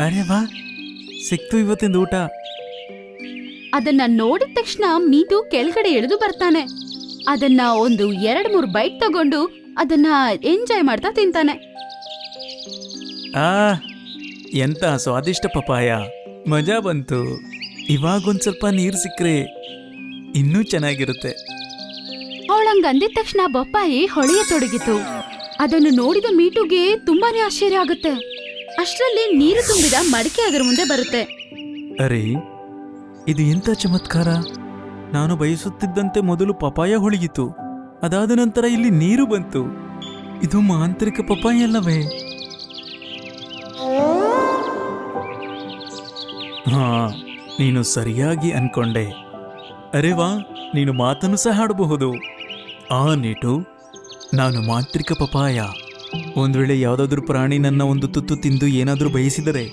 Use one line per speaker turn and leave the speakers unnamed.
ಅರೆ ವಾ ಸಿಕ್ತು ಇವತ್ತಿಂದ ಊಟ.
ಅದನ್ನ ನೋಡಿದ ತಕ್ಷಣ ಮೀತು ಕೆಳಗಡೆ ಎಳೆದು ಬರ್ತಾನೆ. ಅದನ್ನ ಒಂದು ಎರಡ್ ಮೂರು ಬೈಕ್ ತಗೊಂಡು ಅದನ್ನ ಎಂಜಾಯ್ ಮಾಡ್ತಾ ತಿಂತಾನೆ.
ಆ ಎಂತ ಸ್ವಾದಿಷ್ಟ ಪಪಾಯ ಮಜಾ ಬಂತು. ಇವಾಗೊಂದ್ ಸ್ವಲ್ಪ ನೀರು ಸಿಕ್ಕರೆ ಇನ್ನೂ ಚೆನ್ನಾಗಿರುತ್ತೆ.
ಅವಳಂಗ್ ಅಂದಿದ ತಕ್ಷಣ ಬೊಪ್ಪಾಯಿ ಹೊಳೆಯತೊಡಗಿತು ಅದನ್ನು ನೋಡಿದ ಮೀಟುಗೆ ತುಂಬಾನೇ ಆಶ್ಚರ್ಯ ಆಗುತ್ತೆ. ಅಷ್ಟರಲ್ಲಿ ನೀರು ತುಂಬಿದ ಮಡಿಕೆ ಅದರ ಮುಂದೆ ಬರುತ್ತೆ.
ಅರೆ, ಇದು ಎಂತ ಚಮತ್ಕಾರ? ನಾನು ಬಯಸುತ್ತಿದ್ದಂತೆ ಮೊದಲು ಪಪಾಯ ಹುಳಿಯಿತು. ಅದಾದ ನಂತರ ಇಲ್ಲಿ ನೀರು ಬಂತು. ಇದು ಮಾಂತ್ರಿಕ ಪಪಾಯ ಅಲ್ಲವೇ? ಹಾ, ನೀನು ಸರಿಯಾಗಿ ಅನ್ಕೊಂಡೆ. ಅರೆ ವಾ, ನೀನು ಮಾತನ್ನು ಸಹ ಆಡಬಹುದು ಆ, ನೀಟು. ನಾನು ಮಾಂತ್ರಿಕ ಪಪಾಯ ಒಂದ್ ವೇಳೆ ಯಾವುದಾದ್ರೂ ಪ್ರಾಣಿ ನನ್ನ ಒಂದು ತುತ್ತು ತಿಂದು ಏನಾದರೂ ಬಯಸಿದರೆ